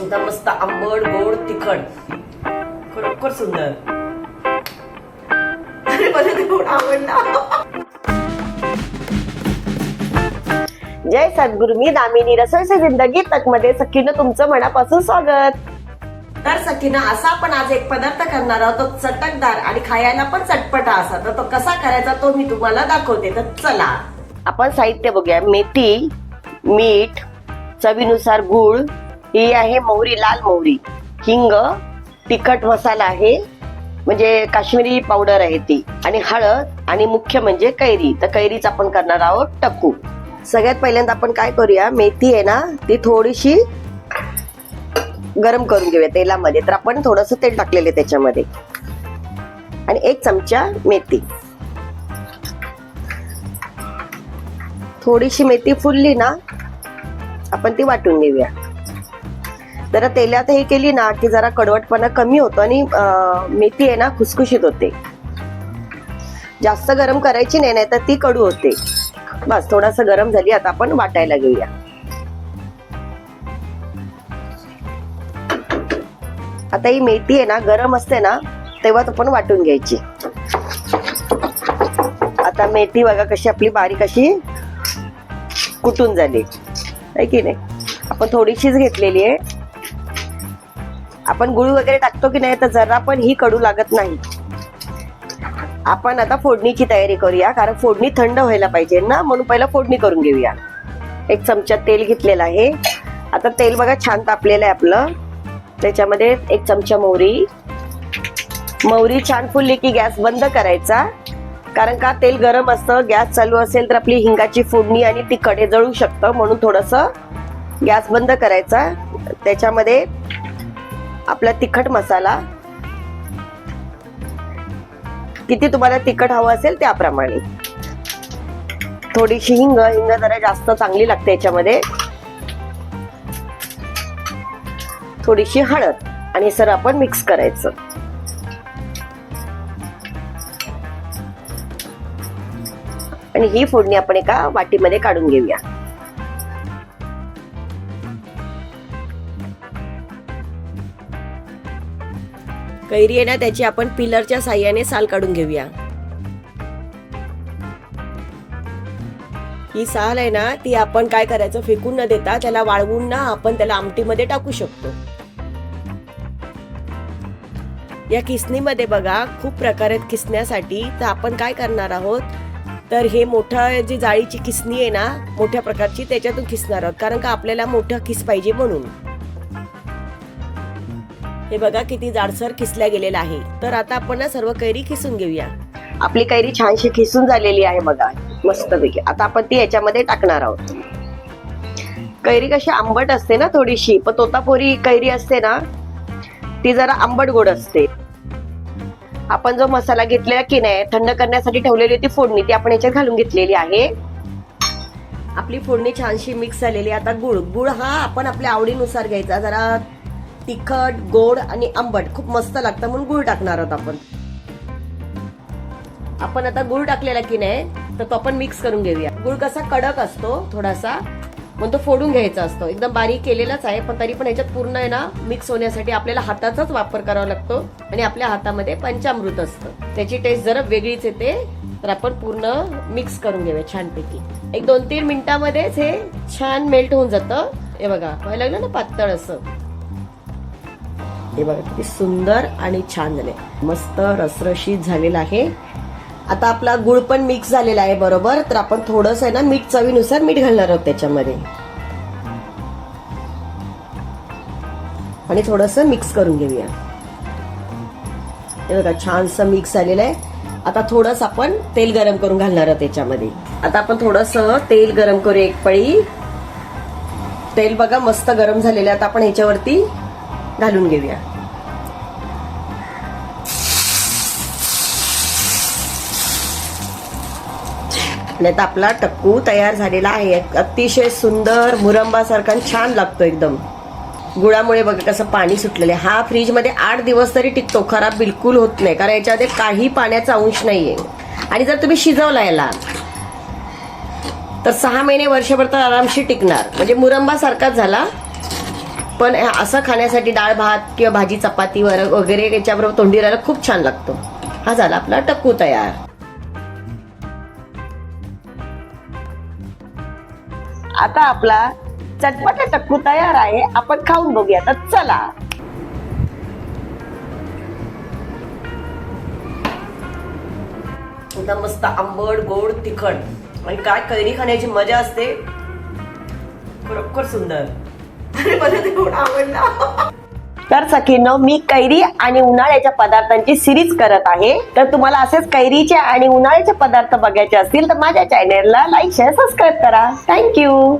एकदम मस्त आंबट गोड तिखट. खरोखर सुंदर. जय सद्गुरु मी दामिनी रसोईचे जिंदगी तकमध्ये सखीनं तुमचं मनापासून स्वागत. तर सखीनं असा आपण आज एक पदार्थ करणार आहोत तो चटकदार आणि खायला पण चटपटा असा. तर तो कसा करायचा तो मी तुम्हाला दाखवते. तर चला. आपण साहित्य बघूया. मेथी मीठ चवीनुसार गूळ ही आहे मोहरी लाल मोहरी. हिंग तिखट मसाला आहे. म्हणजे काश्मीरी पावडर आहे ती. आणि हळद आणि मुख्य म्हणजे कैरी. तर कैरीच आपण करणार आहोत टक्कू. सगळ्यात पहिल्यांदा आपण काय करूया मेथी आहे ना ती थोडीशी गरम करून घेऊया तेलामध्ये. तर आपण थोडस तेल टाकलेले त्याच्यामध्ये. आणि एक चमचा मेथी. थोडीशी मेथी फुलली ना आपण ती वाटून घेऊया. जरा तेलात हे केली ना की जरा कडवटपणा कमी होतो आणि मेथी आहे ना खुसखुशीत होते. जास्त गरम करायची नाही नाही तर ती कडू होते. बस थोडासा गरम झाली आता आपण वाटायला घेऊया. आता ही मेथी आहे ना गरम असते ना तेव्हा आपण वाटून घ्यायची. आता मेथी बघा कशी आपली बारीक अशी कुटून झाली. आहे की नाही? आपण थोडीशीच घेतलेली आहे. आपण गुळ वगैरे टाकतो की नाही तर जरा पण ही कडू लागत नाही. आपण आता फोडणीची तयारी करूया कारण फोडणी थंड व्हायला पाहिजे ना म्हणून पहिला फोडणी करून घेऊया. एक चमचा तेल घेतलेला आहे. आता तेल बघा छान तापलेलं आहे आपलं. त्याच्यामध्ये एक चमचा मोहरी. मोहरी छान फुलली की गॅस बंद करायचा. कारण का तेल गरम असतं गॅस चालू असेल तर आपली हिंगाची फोडणी आणि ती कडे जळू शकतं म्हणून थोडस गॅस बंद करायचा. त्याच्यामध्ये आपला तिखट मसाला. किती तुम्हाला तिखट हवं असेल त्याप्रमाणे. थोडीशी हिंग हिंग जरा जास्त चांगली लागते याच्यामध्ये. थोडीशी हळद आणि सर आपण मिक्स करायचं. आणि ही फोडणी आपण एका वाटीमध्ये काढून घेऊया. कैरी आहे ना त्याची आपण पिलरच्या साह्याने साल काढून घेऊया. ही साल आहे ना ती आपण काय करायचं फेकून न देता त्याला वाळवून ना आपण त्याला आमटीमध्ये टाकू शकतो. या किसणीमध्ये बघा खूप प्रकार आहेत किसण्यासाठी. तर आपण काय करणार आहोत? तर हे मोठं जी जाळीची किसणी आहे ना मोठ्या प्रकारची त्याच्यातून किसणार आहोत. कारण का आपल्याला मोठं किस पाहिजे म्हणून. हे बघा किती जाडसर खिसल्या गेलेलं आहे. तर आता आपण सर्व कैरी खिसून घेऊया. आपली कैरी छानशी खिसून झालेली आहे बघा. मस्तपैकी. आता आपण ती याच्यामध्ये टाकणार आहोत. कैरी कशी आंबट असते ना थोडीशी पण तोतापुरी कैरी असते ना ती जरा आंबट गोड असते. आपण जो मसाला घेतलेला की नाही थंड करण्यासाठी ठेवलेली होती फोडणी ती आपण याच्यात घालून घेतलेली आहे. आपली फोडणी छानशी मिक्स झालेली आता गुळ गुळ हा आपण आपल्या आवडीनुसार घ्यायचा. जरा तिखट गोड आणि आंबट. खूप मस्त लागतं म्हणून गुळ टाकणार आहोत आपण. आपण आता गुळ टाकलेला की नाही तर तो आपण मिक्स करून घेऊया. गुळ कसा कडक असतो थोडासा म्हणून तो फोडून घ्यायचा असतो. एकदम बारीक केलेलाच आहे पण तरी पण ह्याच्यात पूर्ण आहे ना मिक्स होण्यासाठी आपल्याला हाताचाच वापर करावा लागतो आणि आपल्या हातामध्ये पंचामृत असतं. त्याची टेस्ट जरा वेगळीच येते तर आपण पूर्ण मिक्स करून घेऊया छानपैकी. एक दोन तीन मिनिटामध्येच हे छान मेल्ट होऊन जातं. हे बघा व्हायला लागलं ना पातळ असं? हे बघा किती सुंदर आणि छान झाले. मस्त रसरशीत झालेला आहे. आता आपला गुळ पण मिक्स झालेला आहे बरोबर? तर आपण थोडस आहे ना मीठ चवीनुसार मीठ घालणार आहोत त्याच्यामध्ये. आणि थोडस मिक्स करून घेऊया. हे बघा छानस मिक्स झालेलं आहे. आता थोडस आपण तेल गरम करून घालणार आहोत त्याच्यामध्ये. आता आपण थोडस तेल गरम करू एक पळी. तेल बघा मस्त गरम झालेलं आहे. आता आपण ह्याच्यावरती घालून घेऊया. नाही तर आपला टक्कू तयार झालेला आहे. अतिशय सुंदर मुरंबासारखा आणि छान लागतो एकदम. गुळामुळे बघा कसं पाणी सुटलेलं आहे. हा फ्रीजमध्ये आठ दिवस तरी टिकतो. खराब बिलकुल होत नाही. कारण याच्यामध्ये काही पाण्याचा अंश नाही आहे आणि जर तुम्ही शिजवला याला तर सहा महिने वर्षभर तर आरामशी टिकणार. म्हणजे मुरंबासारखाच झाला. पण असं खाण्यासाठी डाळ भात किंवा भाजी चपाती वर वगैरे याच्याबरोबर तोंडी राहायला खूप छान लागतो. हा झाला आपला टक्कू तयार. आता आपला चटपटा टक्कू तयार आहे. आपण खाऊन बघूया. तर चला. एकदम मस्त आंबट गोड तिखट. आणि काय कैरी खाण्याची मजा असते? खरोखर सुंदर. आणि मला ते खूप तर सखीनो मी कैरी आणि उन्हाळ्याच्या पदार्थांची सिरीज करत आहे. तर तुम्हाला असेच कैरीचे आणि उन्हाळ्याचे पदार्थ बघायचे असतील तर माझ्या चॅनेलला लाईक शेअर सबस्क्राईब करा. Thank you